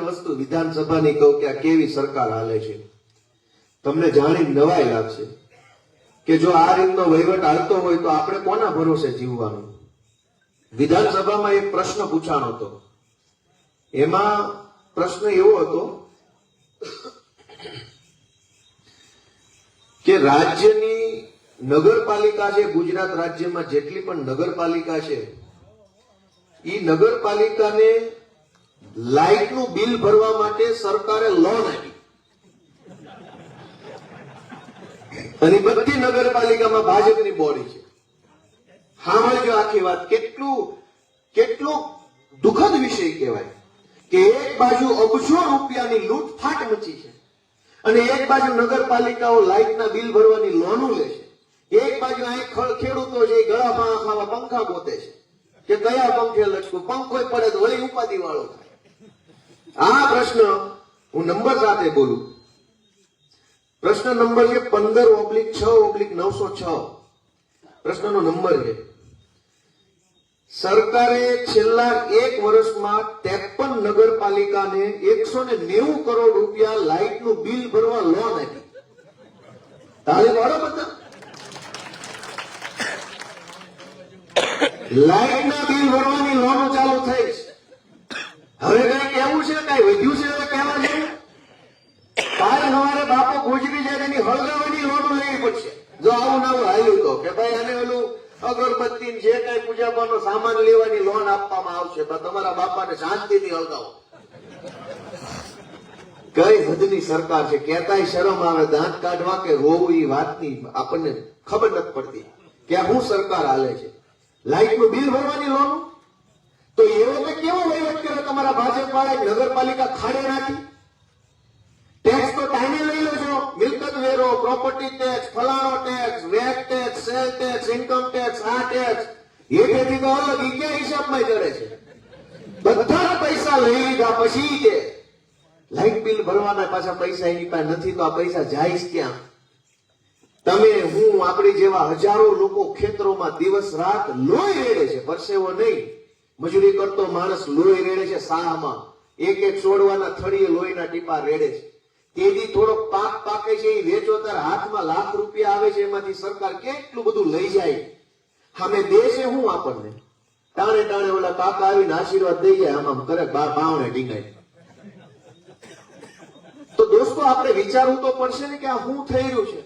વસ્તુ વિધાનસભાની કહું કે આ કેવી સરકાર હાલે છે? તમને જાણી નવાઈ લાગશે કે જો આ રીતનો વહીવટ હાલતો હોય તો આપણે કોના ભરોસે જીવવાનું? વિધાનસભામાં એક પ્રશ્ન પૂછાણો હતો. એમાં પ્રશ્ન એવો હતો કે રાજ્યની નગરપાલિકા છે, ગુજરાત રાજ્યમાં જેટલી પણ નગરપાલિકા છે એ નગરપાલિકાને લાઇટનું બિલ ભરવા માટે સરકારે લોન આપી અને બધી નગરપાલિકામાં ભાજપની બોડી છે. સાંભળજો આખી વાત, કેટલું કેટલું દુઃખદ વિષય કહેવાય કે એક બાજુ અબજો રૂપિયાની લૂંટફાટ મચી છે અને એક બાજુ નગરપાલિકાઓ લાઇટના બિલ ભરવાની લોનો લે છે. એક બાજુ અહીં ખેડૂતો છે, એ ગળા માં ખાવા પંખા ગોતે છે. કે કયા પંખે લટકું? પંખો પડે તો વળી ઉપાધિ વાળો થાય. આ પ્રશ્ન હું નંબર સાથે બોલું. પ્રશ્ન નંબર છે પંદર ઓબ્લિક છ ઓબ્લિક નવસો છ. પ્રશ્નનો નંબર છે. સરકારે છેલ્લા એક વર્ષમાં ત્રેપન નગરપાલિકાને એકસો ને નેવું કરોડ રૂપિયા લાઇટનું બિલ ભરવા લોન આપી. તાળી વાળો બધા લાઇટના બિલ ભરવાની લોન ચાલુ થઈ. હવે કઈ વધ્યું હદની સરકાર છે? કેતાય શરમ આવે, દાંત કાઢવા કે રોવું એ વાતની આપણને ખબર નથી પડતી. કે હું સરકાર હાલે છે? લાઇટનું બિલ ભરવાની લોન? તો એવો કે કેવો વહીવટ કર્યો તમારા ભાજપ વાળા નગરપાલિકા ખાડે નાખી ટેક્સ તો ટાઈમે લઈ લેજો. મિલકત વેરો property tax ફલાણો tax vat tax sale tax income tax આ ટેક્સ તેથી તો અલગ ક્યાં હિસાબમાં કરે છે? બધા પૈસા લઈ લીધા, પછી કે લાઇટ બિલ ભરવાના પાછા પૈસા એની પાસે નથી, તો આ પૈસા જાય ક્યાં? તમે, હું, આપણી જેવા હજારો લોકો ખેતરોમાં દિવસ રાત લોહી રેડે છે, પરસેવો નહીં. મજૂરી કરતો માણસ લોહી રેડે છે સાહમાં એક એક છોડવાના થળીએ લોહીના ટીપા રેડે છે. તેથી થોડો પાક પાકે છે એ વેચો ત્યારે હાથમાં લાખ રૂપિયા આવે છે, એમાંથી સરકાર કેટલું બધું લઈ જાય? અમે દે છે હું આપણને? ટાણે ટાણે ઓલા કાકા આવીને આશીર્વાદ દઈ જાય, આમ આમ કરે, બાર બાવણે ટીંગાય તો દોસ્તો, આપણે વિચારવું તો પડશે ને કે આ શું થઈ રહ્યું છે?